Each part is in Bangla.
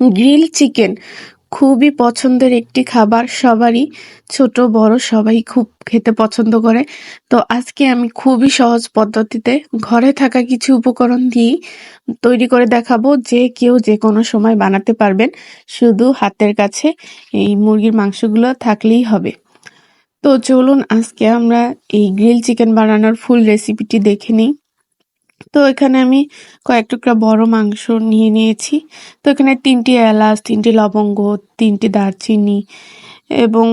গ্রিল চিকেন খুবই পছন্দের একটি খাবার। সবারই, ছোট, বড় সবাই খুব খেতে পছন্দ করে। তো আজকে আমি খুবই সহজ পদ্ধতিতে ঘরে থাকা কিছু উপকরণ দিয়েই তৈরি করে দেখাবো যে কেউ যে কোনো সময় বানাতে পারবেন। শুধু হাতের কাছে এই মুরগির মাংসগুলো থাকলেই হবে। তো চলুন আজকে আমরা এই গ্রিল চিকেন বানানোর ফুল রেসিপিটি দেখে নিই। তো এখানে আমি কয়েক টুকরা বড় মাংস নিয়ে নিয়েছি। তো এখানে তিনটি এলাচ, তিনটি লবঙ্গ, তিনটি দারচিনি এবং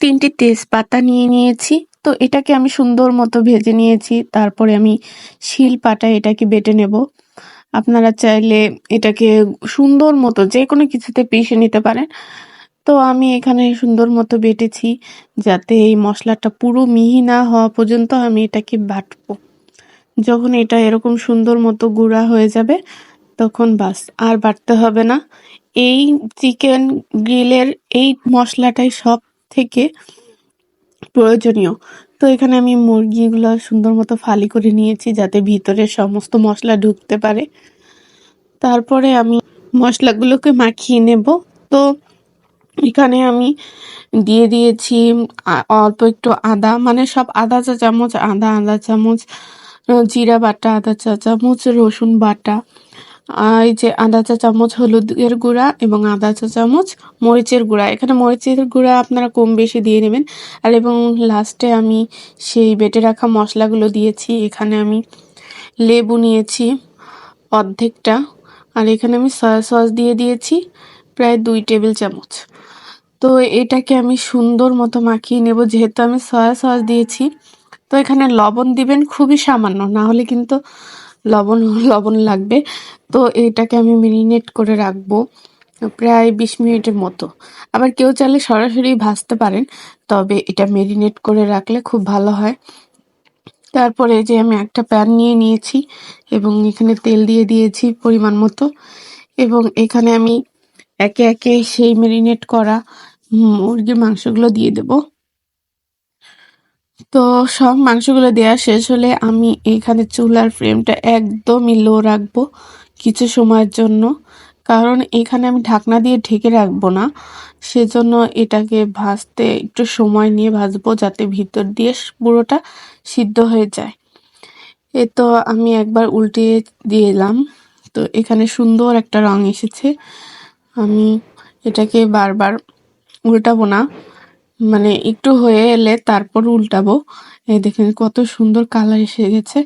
তিনটি তেজপাতা নিয়ে নিয়েছি। তো এটাকে আমি সুন্দর মতো ভেজে নিয়েছি। তারপরে আমি শিল পাটায় এটাকে বেটে নেব। আপনারা চাইলে এটাকে সুন্দর মতো যে কোনো কিছুতে পিষে নিতে পারেন। তো আমি এখানে সুন্দর মতো বেটেছি যাতে এই মশলাটা পুরো মিহি না হওয়া পর্যন্ত আমি এটাকে বাটবো। যখন এটা এরকম সুন্দর মতো গুঁড়া হয়ে যাবে, তখন বাস, আর বাটতে হবে না। এই চিকেন গ্রিলের এই মশলাটাই সব থেকে প্রয়োজনীয়। তো এখানে আমি মুরগিগুলো সুন্দর মতো ফালি করে নিয়েছি, যাতে ভিতরে সমস্ত মশলা ঢুকতে পারে। তারপরে আমি মশলাগুলোকে মাখিয়ে নেব। তো এখানে আমি দিয়ে দিয়েছি অল্প একটু আদা মানে সব আদা চা চামচ, আদা আদা চামচ জিরা বাটা, আদা চা, চামচ, রসুন বাটা এই যে আদা চা, চামচ, হলুদের গুঁড়া এবং আদা চা, চামচ, মরিচের গুঁড়া। এখানে মরিচের গুঁড়া আপনারা কম বেশি দিয়ে নেবেন। আর এবং লাস্টে আমি সেই বেটে রাখা মশলাগুলো দিয়েছি। এখানে আমি লেবু নিয়েছি অর্ধেকটা। আর এখানে আমি সয়া সস দিয়ে দিয়েছি প্রায় দুই টেবিল চামচ। তো এটাকে আমি সুন্দর মতো মাখিয়ে নেব। যেহেতু আমি সয়া সস দিয়েছি তো এখানে লবণ দিবেন খুবই সামান্য, না হলে কিন্তু লবণ লবণ লাগবে। তো এটাকে আমি মেরিনেট করে রাখব প্রায় বিশ মিনিটের মতো। আবার কেউ চাইলে সরাসরি ভাজতে পারেন, তবে এটা মেরিনেট করে রাখলে খুব ভালো হয়। তারপরে যে আমি একটা প্যান নিয়ে নিয়েছি এবং এখানে তেল দিয়ে দিয়েছি পরিমাণ মতো। এবং এখানে আমি একে একে সেই মেরিনেট করা মুরগির মাংসগুলো দিয়ে দেব। তো সব মাংসগুলো দেওয়া শেষ হলে আমি এখানে চুলার ফ্লেমটা একদমই লো রাখব কিছু সময়ের জন্য। কারণ এখানে আমি ঢাকনা দিয়ে ঢেকে রাখব না, সেজন্য এটাকে ভাজতে একটু সময় নিয়ে ভাজবো যাতে ভিতর দিয়ে পুরোটা সিদ্ধ হয়ে যায়। এ তো আমি একবার উল্টিয়ে দিলাম তো এখানে সুন্দর একটা রং এসেছে। আমি এটাকে বারবার উল্টাবো না। মানে একটু হয়ে এলে তারপর উল্টাবো। এই দেখেন কত সুন্দর কালার এসে গেছে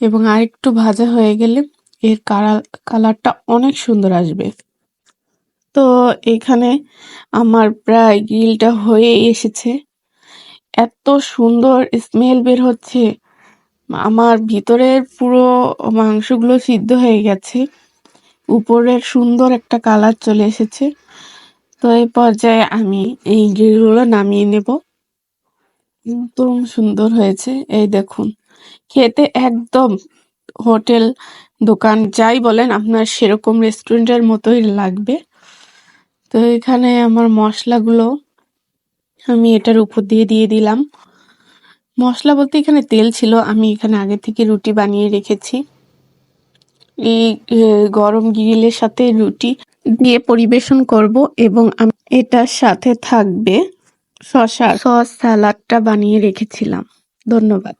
এবং আর একটু ভাজা হয়ে গেলে এর কালার কালারটা অনেক সুন্দর আসবে। তো এখানে আমার প্রায় গ্রিলটা হয়ে এসেছে। এত সুন্দর স্মেল বের হচ্ছে। আমার ভিতরের পুরো মাংসগুলো সিদ্ধ হয়ে গেছে। উপরের সুন্দর একটা কালার চলে এসেছে। তো এই পর্যায়ে আমি এই গ্রিলগুলো নামিয়ে নেব। একদম সুন্দর হয়েছে। এই দেখুন, খেতে একদম হোটেল দোকান যাই বলেন, আপনার সেরকম রেস্টুরেন্টের মতোই লাগবে। তো এখানে আমার মশলাগুলো আমি এটার উপর দিয়ে দিয়ে দিলাম। মশলা বলতে এখানে তেল ছিল, আমি এখানে আগে থেকে রুটি বানিয়ে রেখেছি। এই গরম গ্রিলের সাথে রুটি দিয়ে পরিবেশন করব এবং এটার সাথে থাকবে শশা সস স্যালাডটা বানিয়ে রেখেছিলাম। ধন্যবাদ।